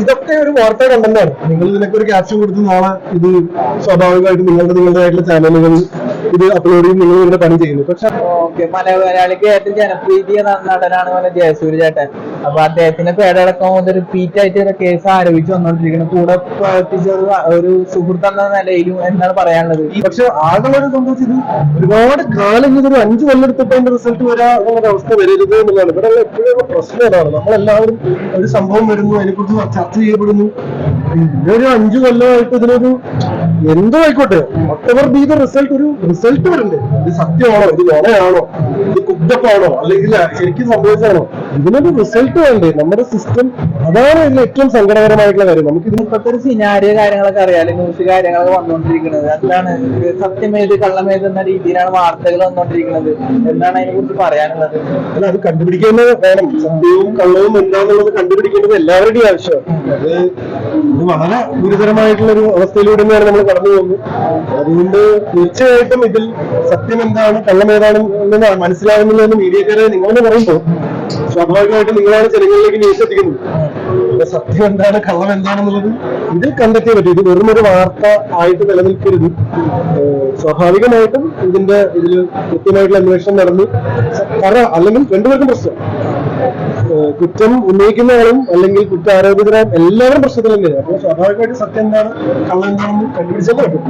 ഇതൊക്കെ ഒരു വാർത്താ കണ്ടന്റാണ് നിങ്ങൾ ഇതിനൊക്കെ ഒരു ക്യാപ്ഷൻ കൊടുത്ത് നാളെ ഇത് സ്വാഭാവികമായിട്ട് നിങ്ങളുടെ നിങ്ങളുടേതായിട്ടുള്ള ചാനലുകൾ ഇത് അപ്ലോഡ് ചെയ്ത് നിങ്ങൾ നിങ്ങളുടെ പണി ചെയ്യുന്നു. പക്ഷെ മലയാളിക്ക് ഏറ്റവും ജനപ്രീതി നടനാണ് ജയസൂര്യ ചേട്ടൻ. അപ്പൊ അദ്ദേഹത്തിന്റെ പേരടക്കം ഒരു റിപ്പീറ്റ് ആയിട്ട് ഒരു കേസ് ആരോപിച്ച് വന്നോണ്ടിരിക്കുന്നു. കൂടെ പ്രവർത്തിച്ച ഒരു സുഹൃത്ത് എന്ന നിലയിലും എന്താണ് പറയാനുള്ളത്. പക്ഷെ ആളുകളൊരു സംഭവിച്ചത് ഒരുപാട് കാലം ഒരു അഞ്ചു കൊല്ലെടുത്തിട്ട് അതിന്റെ റിസൾട്ട് വരാനുള്ള അവസ്ഥ വരരുത് എന്നുള്ളതാണ് ഇവിടെ എപ്പോഴും പ്രശ്നം നമ്മളെല്ലാവരും ഒരു സംഭവം വരുന്നു അതിനെക്കുറിച്ച് ചർച്ച ചെയ്യപ്പെടുന്നു. ഇതൊരു അഞ്ചു കൊല്ലമായിട്ട് ഇതിനൊരു എന്തോ ആയിക്കോട്ടെ വട്ടവർ ബി ദ റിസൾട്ട് ഒരു റിസൾട്ട് വരണ്ടേ ഇത് സത്യമാണോ? ഇത് നുണയാണോ ഇത് കുബ്ഡപ്പാണോ അല്ലെങ്കിൽ ശരിക്കും സംഭവിച്ചാണോ ഇതിനൊരു റിസൾട്ട് വേണ്ടേ? നമ്മുടെ സിസ്റ്റം അതാണ് ഇതിൽ ഏറ്റവും സങ്കടകരമായിട്ടുള്ള കാര്യം. നമുക്ക് ഇപ്പോഴത്തെ ഒരു സിനാരിയോ കാര്യങ്ങളൊക്കെ അറിയാലോ ന്യൂസ് കാര്യങ്ങളൊക്കെ വന്നുകൊണ്ടിരിക്കുന്നത് എന്താണ് സത്യമേത് കള്ളമേത് എന്ന രീതിയിലാണ് വാർത്തകൾ വന്നുകൊണ്ടിരിക്കുന്നത് എന്താണ് അതിനെ കുറിച്ച് പറയാനുള്ളത്. അല്ല അത് കണ്ടുപിടിക്കേണ്ടത് വേണം. സത്യവും കള്ളവും എന്താന്നുള്ളത് കണ്ടുപിടിക്കേണ്ടത് എല്ലാവരുടെയും ആവശ്യമാണ്. അത് ഇത് വളരെ ഗുരുതരമായിട്ടുള്ള ഒരു അവസ്ഥയിലൂടെ തന്നെയാണ് നമ്മൾ കടന്നു പോകുന്നത്. അതുകൊണ്ട് തീർച്ചയായിട്ടും ഇതിൽ സത്യം എന്താണ് കള്ളം ഏതാണ് എന്ന് മനസ്സിലാകുന്നില്ലെന്ന് മീഡിയക്കാരെ നിങ്ങളെന്ന് പറയുമ്പോൾ സ്വാഭാവികമായിട്ടും നിങ്ങളാണ് ജനങ്ങളിലേക്ക് ന്യൂസ് എത്തിക്കുന്നത്. സത്യം എന്താണ് കള്ളം എന്താണെന്നുള്ളത് ഇതിൽ കണ്ടെത്തിയേ പറ്റും. ഇത് വെറും ഒരു വാർത്ത ആയിട്ട് നിലനിൽക്കരുത്. സ്വാഭാവികമായിട്ടും ഇതിന്റെ ഇതിൽ കൃത്യമായിട്ടുള്ള അന്വേഷണം നടന്നു പറ അല്ലെങ്കിൽ രണ്ടുപേർക്കും പ്രശ്നം കുറ്റം ഉന്നയിക്കുന്നവരും അല്ലെങ്കിൽ കുറ്റാരോപിതരായ എല്ലാവരും പ്രശ്നത്തിൽ തന്നെയാണ്. അപ്പോൾ സ്വാഭാവികമായിട്ട് സത്യം എന്താണ്? കള്ളം എന്താണെന്ന് കണ്ടുപിടിച്ചാൽ പറ്റും.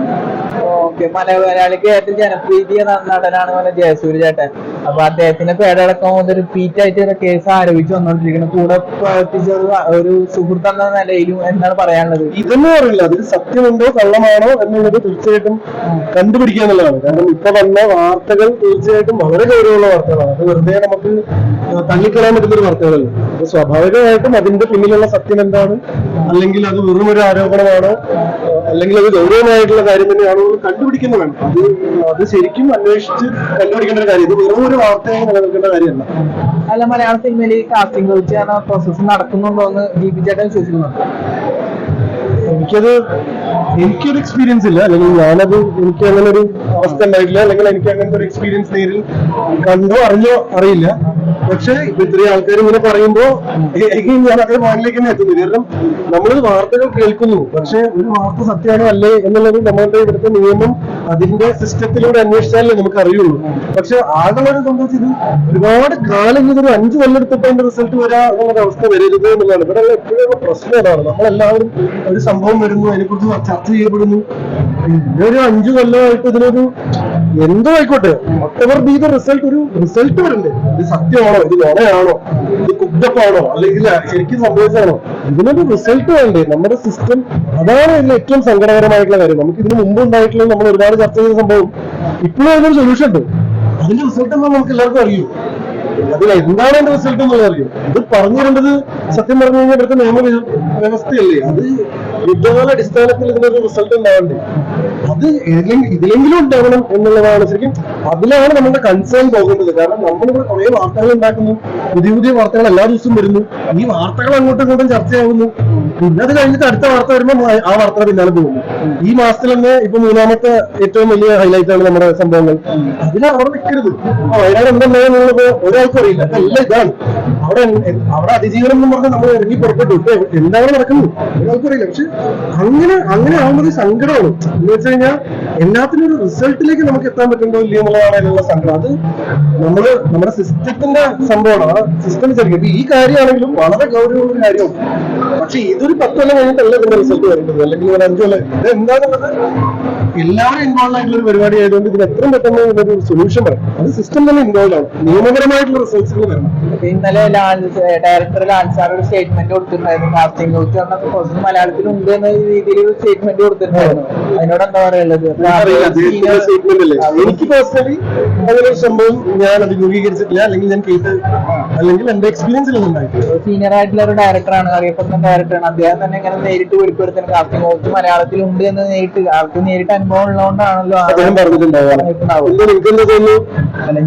ഓക്കെ. മലയാളിക്ക് ഏറ്റവും ജനപ്രീതിയ ന- നടനാണ് ജയസൂര്യ ചേട്ടൻ. അപ്പൊ അദ്ദേഹത്തിന്റെ പേരടക്കം റിപ്പീറ്റ് ആയിട്ട് ഒരു കേസ് ആരോപിച്ച് വന്നോണ്ടിരിക്കുന്നു. കൂടെ പ്രവർത്തിച്ച ഒരു- ഒരു സുഹൃത്ത് എന്ന നിലയിലും എന്താണ് പറയാനുള്ളത്? ഇതൊന്നും അറിയില്ല. അതിൽ സത്യമുണ്ടോ കള്ളമാണോ എന്നുള്ളത് തീർച്ചയായിട്ടും കണ്ടുപിടിക്കുക എന്നുള്ളതാണ്. കാരണം ഇപ്പൊ വന്ന വാർത്തകൾ തീർച്ചയായിട്ടും വളരെ ഗൗരവമുള്ള വാർത്തകളാണ്. അത് വെറുതെ നമുക്ക് തള്ളിക്കളയാൻ പറ്റുന്ന ഒരു വാർത്തകളല്ല. അപ്പൊ സ്വാഭാവികമായിട്ടും അതിന്റെ പിന്നിലുള്ള സത്യം എന്താണ്? അല്ലെങ്കിൽ അത് വെറും ഒരു ആരോപണമാണോ? അല്ലെങ്കിൽ അത് ഗൗരവമായിട്ടുള്ള കാര്യം തന്നെയാണോ കണ്ടുപിടിക്കുന്നതാണ്. അത് അത് ശരിക്കും അന്വേഷിച്ച് കണ്ടുപിടിക്കേണ്ട ഒരു കാര്യം. ഇത് വെറും ഒരു വാർത്തയായി നിലനിൽക്കേണ്ട കാര്യമല്ല. അല്ല മലയാള സിനിമയിൽ കാസ്റ്റിംഗ് വെച്ച് പ്രോസസ് നടക്കുന്നുണ്ടോ എന്ന് ദീപിക ചേട്ടൻ വിശ്വസിക്കുന്നുണ്ട് എനിക്കത് എനിക്കൊരു എക്സ്പീരിയൻസ് ഇല്ല. അല്ലെങ്കിൽ ഞാനത് എനിക്ക് അങ്ങനെ ഒരു അവസ്ഥ ഉണ്ടായിട്ടില്ല. അല്ലെങ്കിൽ എനിക്ക് അങ്ങനത്തെ ഒരു എക്സ്പീരിയൻസ് നേരിൽ കണ്ടോ അറിഞ്ഞോ അറിയില്ല. പക്ഷെ ഇത്രയും ആൾക്കാർ ഇങ്ങനെ എനിക്ക് ഞാൻ അതേ പോയിന്റിലേക്ക് തന്നെ എത്തുന്നു കാരണം നമ്മൾ വാർത്തകൾ കേൾക്കുന്നു. പക്ഷെ ഒരു വാർത്ത സത്യമാണോ അല്ലേ എന്നുള്ളത് നമ്മളുടെ ഇവിടുത്തെ നിയമം അതിന്റെ സിസ്റ്റത്തിലൂടെ അന്വേഷിച്ചാലേ നമുക്ക് അറിയുള്ളൂ. പക്ഷെ ആളുകളെ സംബന്ധിച്ച് ഒരുപാട് കാലം ഇതൊരു അഞ്ചു കൊല്ലെടുത്തപ്പോ അതിന്റെ റിസൾട്ട് വരാ എന്നുള്ള അവസ്ഥ വരരുത് എന്നുള്ളതാണ്. ഇവിടെ എപ്പോഴും പ്രശ്നം അതാണ്. നമ്മളെല്ലാവരും ഒരു സംഭവം വരുന്നു അതിനെക്കുറിച്ച് ചർച്ച ചെയ്യപ്പെടുന്നു. ഒരു അഞ്ചു കൊല്ലമായിട്ട് ഇതിനൊരു എന്തോ ആയിക്കോട്ടെ വട്ടവർ ബി ദ റിസൾട്ട് ഒരു റിസൾട്ട് വരണ്ടേ ഇത് സത്യമാണോ ഇത് നുണയാണോ ഇത് കുറ്റപ്പാണോ അല്ലെങ്കിൽ ശരിക്കും സംഭവിച്ചാണോ ഇതിനൊരു റിസൾട്ട് വേണ്ടേ? നമ്മുടെ സിസ്റ്റം അതാണ് ഇതിൽ ഏറ്റവും സങ്കടകരമായിട്ടുള്ള കാര്യം. നമുക്ക് ഇതിന് മുമ്പ് ഉണ്ടായിട്ടുള്ള നമ്മൾ ഒരുപാട് ചർച്ച ചെയ്ത സംഭവം ഇപ്പോഴും അതിനൊരു സൊല്യൂഷൻ ഉണ്ട്. അതിന്റെ റിസൾട്ട് എന്താ നമുക്ക് എല്ലാവർക്കും അറിയൂ? അതിൽ എന്താണ് അതിന്റെ റിസൾട്ട് എന്നുള്ളത് അറിയും? ഇത് പറഞ്ഞു സത്യം പറഞ്ഞു കഴിഞ്ഞാൽ ഇവിടുത്തെ നിയമ വ്യ- വ്യവസ്ഥയല്ലേ അത് യുദ്ധകാല അടിസ്ഥാനത്തിൽ ഇതിനൊരു റിസൾട്ട് ഉണ്ടാവണ്ടേ? അത് ഇതിലെങ്കിലും ഉണ്ടാവണം എന്നുള്ളതാണ്. ശരിക്കും അതിലാണ് നമ്മുടെ കൺസേൺ പോകുന്നത് കാരണം നമ്മളിവിടെ കുറെ വാർത്തകൾ ഉണ്ടാക്കുന്നു. പുതിയ പുതിയ വാർത്തകൾ എല്ലാ ദിവസവും വരുന്നു. ഈ വാർത്തകൾ അങ്ങോട്ടും ഇങ്ങോട്ടും ചർച്ചയാകുന്നു പിന്നെ അത് കഴിഞ്ഞിട്ട് അടുത്ത വാർത്ത വരുമ്പോൾ ആ വാർത്ത പിന്നാലെ പോകുന്നു. ഈ മാസത്തിൽ തന്നെ ഇപ്പൊ മൂന്നാമത്തെ ഏറ്റവും വലിയ ഹൈലൈറ്റ് ആണ് നമ്മുടെ സംഭവങ്ങൾ. അതിൽ അവിടെ നിൽക്കരുത് വയനാട് എന്തുണ്ടായെന്നുള്ളത് ഒരാൾക്കും അറിയില്ല. അതെല്ലാം ഇതാണ്. അവിടെ അവിടെ അതിജീവനം എന്ന് പറഞ്ഞാൽ നമ്മൾ ഇറങ്ങി പുറപ്പെട്ടു. ഇപ്പൊ എന്താണ് നടക്കുന്നത്? നിങ്ങൾക്ക് അറിയില്ല പക്ഷെ അങ്ങനെ അങ്ങനെ ആവുന്നത് സങ്കടമാണ്. എന്ന് വെച്ച് കഴിഞ്ഞാൽ എല്ലാത്തിനും ഒരു റിസൾട്ടിലേക്ക് നമുക്ക് എത്താൻ പറ്റുമ്പോൾ ഇല്ല എന്നുള്ളതാണ് അതിനുള്ള സങ്കടം. അത് നമ്മൾ നമ്മുടെ സിസ്റ്റത്തിന്റെ സംഭവമാണ്. ആ സിസ്റ്റം ചെറിയ. ഈ കാര്യമാണെങ്കിലും വളരെ ഗൗരവമുള്ള കാര്യമാണ്. പക്ഷെ ഇതൊരു പത്ത് കഴിഞ്ഞിട്ടല്ല ഇതിന്റെ റിസൾട്ട് വരുന്നത്. അല്ലെങ്കിൽ ഒരു അഞ്ചു കൊല്ലം. ഇത് എന്താണെന്നുള്ളത് എല്ലാവരും ഇൻവോൾവ് ആയിട്ടുള്ള ഒരു പരിപാടി ആയതുകൊണ്ട് ഇതിന് എത്രയും പെട്ടെന്ന് ഒരു സൊല്യൂഷൻ വരണം അത് സിസ്റ്റം തന്നെ ഇൻവോൾവ് ആണ് നിയമപരമായിട്ടുള്ള റിസോഴ്സുകൾ വരണം. ഇന്നലെ ഡയറക്ടർ ലാൻസാർ ഒരു സ്റ്റേറ്റ്മെന്റ് കൊടുത്തിട്ടുണ്ടായിരുന്നു കാസ്റ്റിംഗ് കൗച്ച് മലയാളത്തിൽ ഉണ്ട് എന്ന രീതിയിൽ ഒരു സ്റ്റേറ്റ്മെന്റ് കൊടുത്തിട്ടുണ്ടായിരുന്നു. അതിനോട് എന്താ പറയാനുള്ളത്? എനിക്ക് പേഴ്സണലി അങ്ങനെ ഒരു സംഭവം ഞാൻ അഭിമുഖീകരിച്ചിട്ടില്ല അല്ലെങ്കിൽ ഞാൻ കേട്ട് അല്ലെങ്കിൽ എന്റെ എക്സ്പീരിയൻസിൽ ഒന്നും ഉണ്ടായിട്ടില്ല സീനിയർ ആയിട്ടുള്ള ഒരു ഡയറക്ടറാണ് അറിയപ്പെടുന്ന ഡയറക്ടറാണ് അദ്ദേഹം തന്നെ ഇങ്ങനെ നേരിട്ട് വെളിപ്പെടുത്തുന്ന. കാസ്റ്റിംഗ് കൗച്ച് മലയാളത്തിൽ ഉണ്ട് എന്ന് നേരിട്ട് ആൾക്ക് നേരിട്ട് അനുഭവം ഉള്ളതുകൊണ്ടാണല്ലോ അദ്ദേഹം.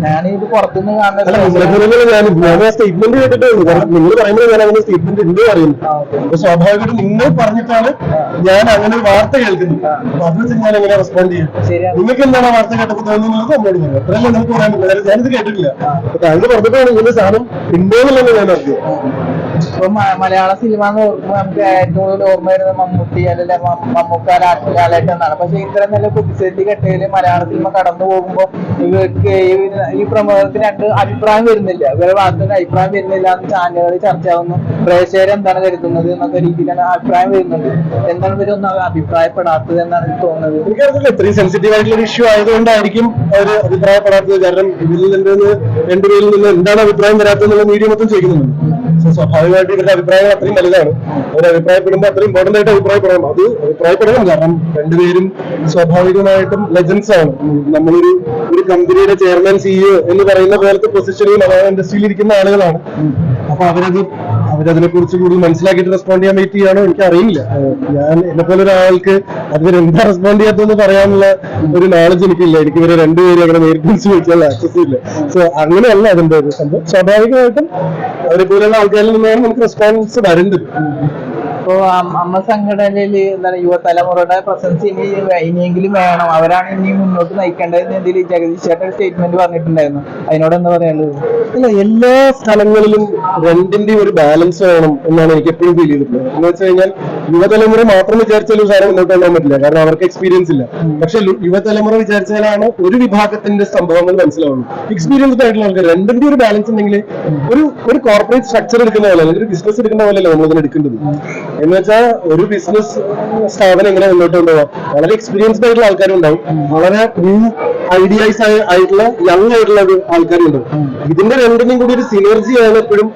ഞാൻ പുറത്തുനിന്ന് അല്ല കാണുന്ന നിങ്ങളെ പോലെ ഞാൻ ഞാൻ സ്റ്റേറ്റ്മെന്റ് കാരണം നിങ്ങൾ പറയുമ്പോൾ ഞാൻ അങ്ങനെ സ്റ്റേറ്റ്മെന്റ് ഉണ്ട്. സ്വാഭാവികമായിട്ടും നിങ്ങൾ പറഞ്ഞിട്ടാണ് ഞാൻ അങ്ങനെ ഒരു വാർത്ത കേൾക്കുന്നത്. അപ്പൊ അത് വെച്ച് ഞാൻ എങ്ങനെ റെസ്പോണ്ട് ചെയ്യും? നിങ്ങൾക്ക് എന്താണ് വാർത്ത കേട്ടപ്പോൾ തോന്നുന്നത് നമ്മളോട് അത്രയല്ലേ നമുക്ക് പറയാൻ പറ്റില്ല. ഞാനിത് കേട്ടിട്ടില്ല. താങ്കൾ പറഞ്ഞിട്ടാണ് ഇങ്ങനെ സാധനം ഉണ്ടോ എന്നുള്ളത് ഞാൻ അറിയാം ഇപ്പൊ മലയാള സിനിമ എന്ന് ഓർക്കുമ്പോൾ നമുക്ക് ഏറ്റവും കൂടുതൽ ഓർമ്മ വരുന്നത് മമ്മൂട്ടി അല്ലെങ്കിൽ മമ്മൂക്ക രാഷ്ട്രീയാലായിട്ട് എന്നാണ്. പക്ഷെ ഇത്തരം നല്ല പ്രതിസന്ധി ഘട്ടത്തിൽ മലയാള സിനിമ കടന്നു പോകുമ്പോൾ ഇവർക്ക് ഈ- പ്രമുഖർക്ക് രണ്ട് അഭിപ്രായം വരുന്നില്ല. ഇവരുടെ ഭാഗത്തുനിന്ന് അഭിപ്രായം വരുന്നില്ല എന്ന് ചാനലുകളിൽ ചർച്ചയാവുന്നു. പ്രേക്ഷകർ എന്താണ് കരുതുന്നത് എന്നൊക്കെ രീതിയിലാണ് അഭിപ്രായം വരുന്നത്. എന്താണ് ഇവരൊന്നും അഭിപ്രായപ്പെടാത്തത് എന്നാണ് എനിക്ക് തോന്നുന്നത്. എനിക്കറിയില്ല ഇത്രയും സെൻസിറ്റീവ് ആയിട്ടുള്ള ഇഷ്യൂ ആയതുകൊണ്ടായിരിക്കും അവർ അഭിപ്രായപ്പെടാത്തത്. കാരണം ഇതിൽ നിന്ന് രണ്ടുപേരിൽ നിന്ന് എന്താണ് അഭിപ്രായം വരാത്തത് മീഡിയ മൊത്തം ചോദിക്കുന്നുണ്ട്. സ്വാഭാവികമായിട്ട് ഇവരുടെ അഭിപ്രായം അത്രയും വലുതാണ്. അവർ അഭിപ്രായപ്പെടുമ്പോൾ അത്രയും ഇമ്പോർട്ടന്റ് ആയിട്ട് അഭിപ്രായപ്പെടണം. അത് അഭിപ്രായപ്പെടണം. കാരണം രണ്ടുപേരും സ്വാഭാവികമായിട്ടും ലെജൻസ് ആണ്. നമ്മളൊരു ഒരു കമ്പനിയുടെ ചെയർമാൻ സിഇഒ എന്ന് പറയുന്ന പോലത്തെ പൊസിഷനിൽ മലയാള ഇൻഡസ്ട്രിയിൽ ഇരിക്കുന്ന ആളുകളാണ്. അപ്പൊ അവരത് അവരതിനെ കുറിച്ച് കൂടുതൽ മനസ്സിലാക്കിയിട്ട് റെസ്പോണ്ട് ചെയ്യാൻ വെയിറ്റ് ചെയ്യാണോ എനിക്ക് അറിയില്ല ഞാൻ എന്നെ പോലെ ഒരാൾക്ക് അതിന് എന്താ റെസ്പോണ്ട് ചെയ്യാത്തതെന്ന് പറയാനുള്ള ഒരു നോളജ് എനിക്കില്ല. എനിക്ക് ഇവരെ രണ്ടുപേരും അങ്ങനെ നേരിട്ട് ചോദിക്കാനുള്ള ആക്സസ് ഇല്ല. സോ അങ്ങനെയല്ല അതിന്റെ ഒരു സംഭവം. സ്വാഭാവികമായിട്ടും അവരെ പോലെയുള്ള ആൾക്കാരിൽ നിന്നാണ് നമുക്ക് റെസ്പോൺസ് വരേണ്ടത്. ഇപ്പോ അം- അമ്മ സംഘടനയിൽ എന്താണ് യുവതലമുറയുടെ പ്രസൻസ് ഇനി ഇനിയെങ്കിലും വേണം. അവരാണ് ഇനി മുന്നോട്ട് നയിക്കേണ്ടത് ഇതിൽ ജഗദീഷ് ചേട്ടൻ സ്റ്റേറ്റ്മെന്റ് പറഞ്ഞിട്ടുണ്ടായിരുന്നു. അതിനോട് എന്താ പറയാനുള്ളത്? അല്ല എല്ലാ സ്ഥലങ്ങളിലും രണ്ടിന്റെ ഒരു ബാലൻസ് വേണം എന്നാണ് എനിക്ക് എപ്പോഴും ഫീൽ ചെയ്തിട്ടുള്ളത്. എന്ന് വെച്ച് കഴിഞ്ഞാൽ യുവതലമുറ മാത്രം വിചാരിച്ചാൽ ഒരു സാധനം മുന്നോട്ട് കൊണ്ടുപോകാൻ പറ്റില്ല. കാരണം അവർക്ക് എക്സ്പീരിയൻസ് ഇല്ല. പക്ഷെ യുവതലമുറ വിചാരിച്ചാലാണ് ഒരു വിഭാഗത്തിന്റെ സംഭവങ്ങൾ മനസ്സിലാവുന്നത് എക്സ്പീരിയൻസ് ആയിട്ടുള്ള ആൾക്കാർ രണ്ടിന്റെ ഒരു ബാലൻസ് ഉണ്ടെങ്കിൽ ഒരു ഒരു കോർപ്പറേറ്റ് സ്ട്രക്ചർ എടുക്കുന്ന പോലെ അല്ലെങ്കിൽ ഒരു ബിസിനസ് എടുക്കുന്ന പോലെയല്ല നമ്മൾ ഇതിന് എടുക്കേണ്ടത് എന്ന് വെച്ചാൽ ഒരു ബിസിനസ് സ്ഥാപനം എങ്ങനെ മുന്നോട്ട് കൊണ്ടുപോകാം വളരെ എക്സ്പീരിയൻസ്ഡ് ആയിട്ടുള്ള ആൾക്കാരുണ്ടാവും. വളരെ ന്യൂ ഐഡിയസ് ആയിട്ടുള്ള യങ് ആയിട്ടുള്ള ഒരു ആൾക്കാരുണ്ടാവും. ഇതിന്റെ രണ്ടിനും കൂടി ഒരു സിനർജിയാണ് എപ്പോഴും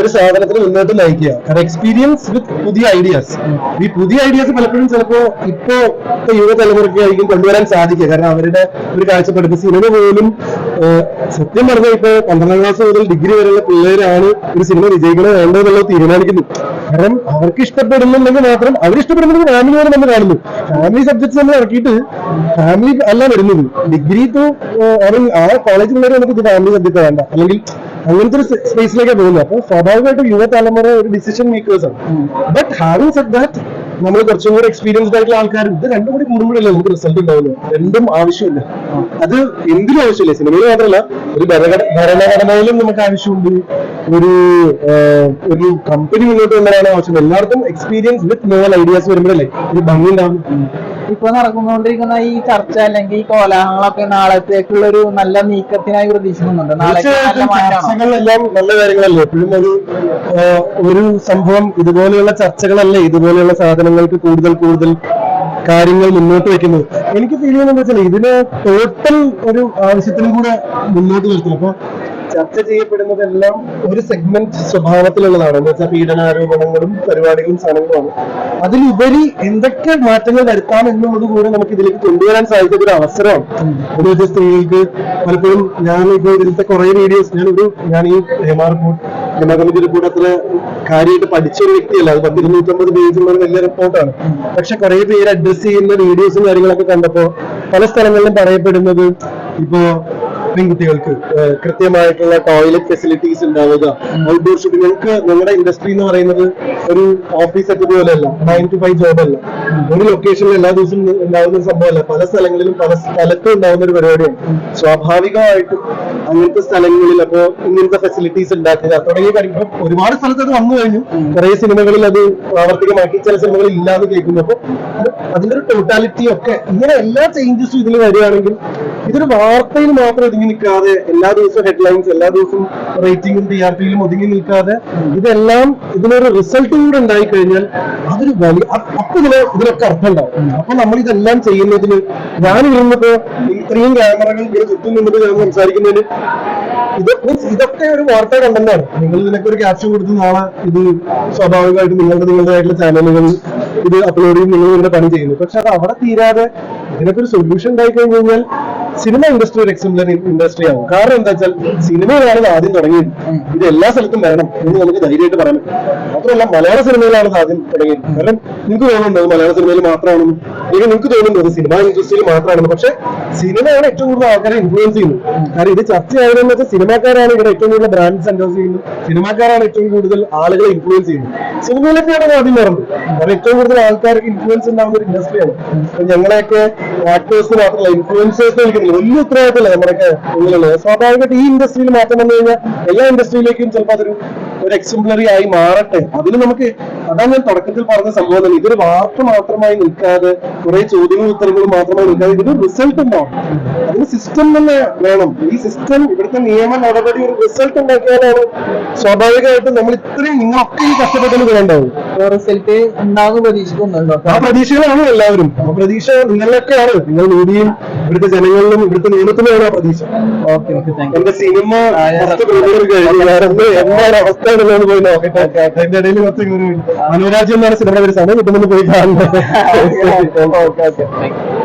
ഒരു സാധനത്തിന് മുന്നോട്ട് നയിക്കുക. കാരണം എക്സ്പീരിയൻസ് വിത്ത് പുതിയ ഐഡിയാസ് ഈ പുതിയ ഐഡിയാസ് പലപ്പോഴും ചിലപ്പോ ഇപ്പോ യുവ യുവതലമുറയ്ക്ക് ആയിരിക്കും കൊണ്ടുവരാൻ സാധിക്കുക. കാരണം അവരുടെ ഒരു കാഴ്ചപ്പാട്. സിനിമ പോലും സത്യം പറഞ്ഞാൽ ഇപ്പൊ പന്ത്രണ്ടാം ക്ലാസ് മുതൽ ഡിഗ്രി വരെയുള്ള പിള്ളേരാണ് ഒരു സിനിമ വിജയിക്കണോ വേണ്ടോ എന്നുള്ളത് തീരുമാനിക്കുന്നു. കാരണം അവർക്ക് ഇഷ്ടപ്പെടുന്നുണ്ടെങ്കിൽ മാത്രം അവർ ഇഷ്ടപ്പെടുന്നത് ഫാമിലിയോട് നമ്മൾ കാണുന്നു. ഫാമിലി സബ്ജക്ട്സ് നമ്മൾ ഇറക്കിയിട്ട് ഫാമിലി അല്ല വരുന്നത്. ഡിഗ്രി ടു ആ കോളേജിൽ വരെ നമുക്ക് ഫാമിലി സബ്ജക്ട് വേണ്ട. അല്ലെങ്കിൽ അങ്ങനത്തെ ഒരു സ്പേസിലേക്ക് പോകുന്നത്. അപ്പൊ സ്വാഭാവികമായിട്ടും യുവതലമുറ ഒരു ഡിസിഷൻ മേക്കേഴ്സ് ആണ്. ബട്ട് ഹാവിങ് സെറ്റ് ദാറ്റ് നമ്മൾ കുറച്ചും കൂടി എക്സ്പീരിയൻസ്ഡ് ആയിട്ടുള്ള ആൾക്കാർ ഇത് രണ്ടും കൂടി കൂടുമ്പോഴല്ലേ നമുക്ക് റിസൾട്ട് ഉണ്ടാവുള്ളൂ. രണ്ടും ആവശ്യമില്ല. അത് എന്തിനും ആവശ്യമില്ല. സിനിമയിൽ മാത്രമല്ല ഒരു ഭരണഘട ഭരണഘടനയിലും നമുക്ക് ആവശ്യമുണ്ട്. ഒരു ഒരു കമ്പനി മുന്നോട്ട് കൊണ്ടുവരാനും ആവശ്യമുണ്ട്. എല്ലാവർക്കും എക്സ്പീരിയൻസ് വിത്ത് നോവൽ ഐഡിയാസ് വരുമ്പോഴല്ലേ ഒരു ഭംഗി ഉണ്ടാവും ഇപ്പൊ നടന്നുകൊണ്ടിരിക്കുന്ന ഈ ചർച്ച അല്ലെങ്കിൽ ഈ കോലാഹലങ്ങളൊക്കെ നാളത്തേക്കുള്ള ഒരു നല്ല നീക്കത്തിനായി പ്രതീക്ഷിക്കുന്നുണ്ട് നാളെ ചർച്ചകളെല്ലാം നല്ല കാര്യങ്ങളല്ലേ? എപ്പോഴും ഒരു ഒരു സംഭവം ഇതുപോലെയുള്ള ചർച്ചകളല്ലേ? ഇതുപോലെയുള്ള സാധനങ്ങൾക്ക് കൂടുതൽ കൂടുതൽ കാര്യങ്ങൾ മുന്നോട്ട് വെക്കുന്നത്. എനിക്ക് ഫീൽ ചെയ്യുന്നത് വെച്ചാൽ ഇതിന് ടോട്ടൽ ഒരു ആവശ്യത്തിനും കൂടെ മുന്നോട്ട് നിർത്തും അപ്പൊ ചർച്ച ചെയ്യപ്പെടുന്നതെല്ലാം ഒരു സെഗ്മെന്റ് സ്വഭാവത്തിലുള്ളതാണ്. എന്ന് വെച്ചാൽ പീഡനാരോപണങ്ങളും പരിപാടികളും സാധനങ്ങളുമാണ്. അതിലുപരി എന്തൊക്കെ മാറ്റങ്ങൾ വരുത്താം എന്നുള്ളത് കൂടെ നമുക്ക് ഇതിലേക്ക് കൊണ്ടുവരാൻ സാധിക്കുന്ന ഒരു അവസരമാണ്. വെച്ചാൽ സ്ത്രീകൾക്ക് പലപ്പോഴും ഞാൻ ഇപ്പോൾ ഇതിലത്തെ കുറെ വീഡിയോസ് ഞാൻ ഒരു ഞാൻ ഈ ഹേമ റിപ്പോർട്ട് ഹേമ കമ്മിറ്റി അത്ര കാര്യമായിട്ട് പഠിച്ച ഒരു വ്യക്തിയല്ല. അത് പത്ത് ഒരു വലിയ റിപ്പോർട്ടാണ് പക്ഷെ കുറെ പേര് അഡ്രസ് ചെയ്യുന്ന വീഡിയോസും കാര്യങ്ങളൊക്കെ കണ്ടപ്പോ പല സ്ഥലങ്ങളിലും പറയപ്പെടുന്നത് ഇപ്പോ പെൺകുട്ടികൾക്ക് കൃത്യമായിട്ടുള്ള ടോയ്ലറ്റ് ഫെസിലിറ്റീസ് ഉണ്ടാവുക. ഔട്ട്ഡോർ ഷൂട്ടിംഗ് ഞങ്ങൾക്ക് ഞങ്ങളുടെ ഇൻഡസ്ട്രി എന്ന് പറയുന്നത് ഒരു ഓഫീസ് സെറ്റപ്പ് പോലെയല്ല നയൻ ടു ഫൈവ് ജോബ് അല്ല. ഒരു ലൊക്കേഷനിൽ എല്ലാ ദിവസവും ഉണ്ടാവുന്ന ഒരു സംഭവമല്ല. പല സ്ഥലങ്ങളിലും പല സ്ഥലത്തും ഉണ്ടാവുന്ന ഒരു പരിപാടിയാണ്. സ്വാഭാവികമായിട്ടും അങ്ങനത്തെ സ്ഥലങ്ങളിൽ അപ്പോ ഇങ്ങനത്തെ ഫെസിലിറ്റീസ് ഉണ്ടാക്കുക തുടങ്ങിയ കാര്യങ്ങൾ. ഒരുപാട് സ്ഥലത്ത് അത് വന്നു കഴിഞ്ഞു. കുറെ സിനിമകളിൽ അത് പ്രാവർത്തികമാക്കി ചില സിനിമകളിൽ ഇല്ലാതെ കേൾക്കുന്നു. അപ്പൊ അതിന്റെ ഒരു ടോട്ടാലിറ്റി ഒക്കെ ഇങ്ങനെ എല്ലാ ചേഞ്ചസും ഇതിൽ വരികയാണെങ്കിൽ ഇതൊരു വാർത്തയിൽ മാത്രം ഒതുങ്ങി നിൽക്കാതെ എല്ലാ ദിവസവും ഹെഡ്ലൈൻസ് എല്ലാ ദിവസവും റേറ്റിംഗും ടി ആർ പിയിലും ഒതുങ്ങി നിൽക്കാതെ ഇതെല്ലാം ഇതിനൊരു റിസൾട്ട് കൂടെ ഉണ്ടായി കഴിഞ്ഞാൽ അതൊരു വലിയ അപ്പൊ ഇതിന് ഇതിനൊക്കെ അർത്ഥം ഉണ്ടാവും. അപ്പൊ നമ്മൾ ഇതെല്ലാം ചെയ്യുന്നതിന് ഞാൻ ഇരുന്നപ്പോ ഇത്രയും ക്യാമറകൾ ഇവിടെ ചുറ്റും നിന്നിട്ട് ഞാൻ സംസാരിക്കുന്നതിന് ഇത് മീൻസ് ഇതൊക്കെ ഒരു വാർത്താ കണ്ടന്റാണ്. നിങ്ങൾ ഇതിനൊക്കെ ഒരു ക്യാപ്ഷൻ കൊടുത്ത് നാളെ ഇത് സ്വാഭാവികമായിട്ട് നിങ്ങളുടെ നിങ്ങളുടേതായിട്ടുള്ള ചാനലുകളിൽ ഇത് അപ്ലോഡ് ചെയ്യും നിങ്ങൾ നിങ്ങളുടെ പണി ചെയ്യുന്നു. പക്ഷെ അത് അവിടെ തീരാതെ ഇതിനൊക്കെ ഒരു സൊല്യൂഷൻ ഉണ്ടായി കഴിഞ്ഞു കഴിഞ്ഞാൽ സിനിമ ഇൻഡസ്ട്രി ഒരു എക്സിമിലർ ഇൻഡസ്ട്രി ആവും. കാരണം എന്താ വെച്ചാൽ സിനിമയിലാണ് ആദ്യം തുടങ്ങിയത്. ഇത് എല്ലാ സ്ഥലത്തും വരണം എന്ന് നമുക്ക് ധൈര്യമായിട്ട് പറയാൻ പറ്റും. മാത്രമല്ല മലയാള സിനിമയിലാണ് ആദ്യം തുടങ്ങിയത്. കാരണം നിങ്ങൾക്ക് തോന്നുന്നത് മലയാള സിനിമയിൽ മാത്രമാണ്? അല്ലെങ്കിൽ നിങ്ങൾക്ക് തോന്നുന്നത് സിനിമ ഇൻഡസ്ട്രിയിൽ മാത്രമാണ്? പക്ഷെ സിനിമയാണ് ഏറ്റവും കൂടുതൽ ആൾക്കാരെ ഇൻഫ്ലുവൻസ് ചെയ്യുന്നത്. കാരണം ഇത് ചർച്ച ആയതെന്ന് വെച്ചാൽ സിനിമാക്കാരാണ് ഇവിടെ ഏറ്റവും കൂടുതൽ ബ്രാൻഡ് സെന്റേഴ്സ് ചെയ്യുന്നത്. സിനിമാക്കാരാണ് ഏറ്റവും കൂടുതൽ ആളുകളെ ഇൻഫ്ലുവൻസ് ചെയ്യുന്നത്. സിനിമയിലൊക്കെയാണ് ആദ്യം പറഞ്ഞത് കാരണം ഏറ്റവും കൂടുതൽ ആൾക്കാർക്ക് ഇൻഫ്ലുവൻസ് ഉണ്ടാവുന്ന ഒരു ഇൻഡസ്ട്രിയാണ് അപ്പൊ ഞങ്ങളെയൊക്കെ ആക്ടേഴ്സ് മാത്രമല്ല ഇൻഫ്ലുവൻസേഴ്സ് എനിക്ക് കൊടുക്കുന്നില്ല വലിയ ഉത്തരവാദിത്തമല്ല നമ്മുടെയൊക്കെ ഉള്ളിലുള്ളത്. സ്വാഭാവികമായിട്ട് ഈ ഇൻഡസ്ട്രിയിൽ മാറ്റം വന്നു കഴിഞ്ഞാൽ എല്ലാ ഇൻഡസ്ട്രിയിലേക്കും ചിലപ്പോൾ അതൊരു ഒരു എക്സിംപ്ലറി ആയി മാറട്ടെ. അതിന് നമുക്ക് അതാണ് ഞാൻ തുടക്കത്തിൽ പറഞ്ഞ സംഭവം തന്നെ. ഇതൊരു വാർത്ത മാത്രമായി നിൽക്കാതെ കുറെ ചോദ്യങ്ങളും ഉത്തരങ്ങളും മാത്രമായി നിൽക്കാതെ ഇതൊരു റിസൾട്ട് ഉണ്ടാവും അതിന് സിസ്റ്റം തന്നെ വേണം. ഈ സിസ്റ്റം ഇവിടുത്തെ നിയമ നടപടി ഒരു റിസൾട്ട് ഉണ്ടാക്കിയാലാണ് സ്വാഭാവികമായിട്ടും നമ്മൾ ഇത്രയും നിങ്ങളൊക്കെ ഈ കഷ്ടപ്പെട്ടതിന് വേണ്ടാവും റിസൾട്ട് ഉണ്ടാകും പ്രതീക്ഷിക്കുന്നുണ്ടോ? ആ പ്രതീക്ഷകളാണ് എല്ലാവരും. ആ പ്രതീക്ഷ നിങ്ങളിലൊക്കെയാണ്. നിങ്ങൾ നീതിയും ഇവിടുത്തെ ജനങ്ങളിലും ഇവിടുത്തെ നിയമത്തിലുമാണ് ആ പ്രതീക്ഷ. എന്റെ സിനിമ എന്താണ് അവസ്ഥ പോയി നോക്കട്ടെ അതിന്റെ ഇടയിൽ കുറച്ച് മനോരാജ്യം എന്നാണ് സിനിമ ഒരു സമയം കിട്ടുമെന്ന് പോയി കാണുന്നത്